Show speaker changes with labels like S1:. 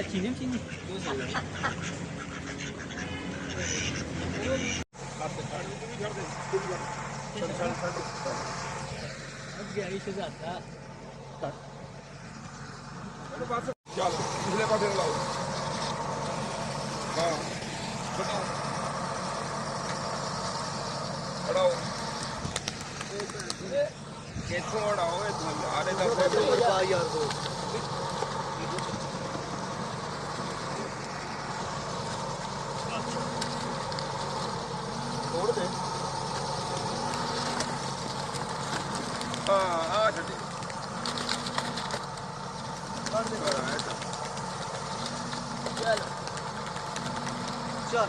S1: ਲੈ ਚੀਨੀ ਚੀਨੀ ਅੱਗੇ ਆਈ ਸ਼ਜ਼ਾਦਾ
S2: ਬਸ ਚੱਲ ਪਿਛਲੇ ਪਾਸੇ ਨੂੰ ਲਾਓ ਹਾਂ। ਬਟਾਓ ਅੜਾਓ ਕਿੱਥੋਂ ਅੜਾਓ ਇਹ ਥੱਲੇ ਆਰੇ ਦਾ ਫੋਟੋ
S1: ਯਾਰ ਦੋ
S2: ਤੋੜ ਦੇ ਹਾਂ ਆ ਛੱਡੀ।
S1: ਚੱਲ ਚਲ